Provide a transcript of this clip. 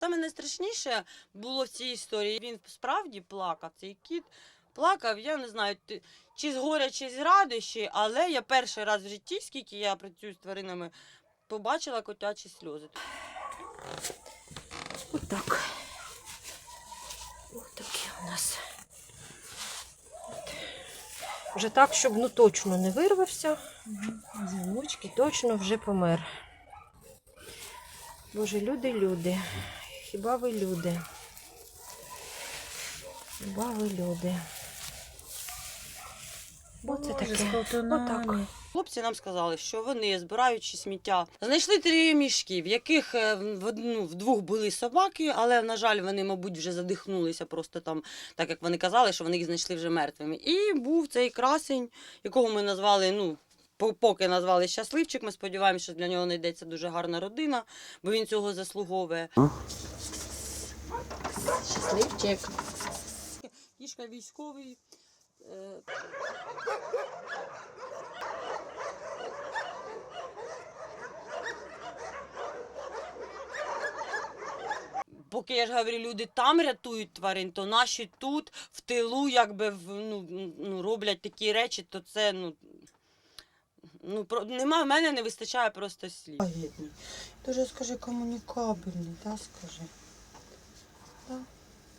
Саме найстрашніше було в цій історії. Він справді плакав. Цей кіт плакав, я не знаю, чи з горя, чи з радощі, але я перший раз в житті, скільки я працюю з тваринами, побачила котячі сльози. Отак. Ось такі у нас. Вже так, щоб ну точно не вирвався. І точно вже помер. Боже, люди, люди. Хіба ви люди? Хіба ви люди? Оце таке. Отак. Хлопці нам сказали, що вони, збираючи сміття, знайшли три мішки, в яких е, в, одну, в двох були собаки, але, на жаль, вони, мабуть, вже задихнулися просто там, так як вони казали, що вони їх знайшли вже мертвими. І був цей красень, якого ми назвали, ну. по- Поки назвали щасливчик, ми сподіваємося, що для нього знайдеться дуже гарна родина, бо він цього заслуговує. Щасливчик. Кішка військовий. е, Поки я ж говорю, люди там рятують тварин, то наші тут в тилу якби ну, ну, роблять такі речі, то це ну. Ну, про, нема, в мене не вистачає просто слів. Дуже скажи комунікабельний, так скажи. Так.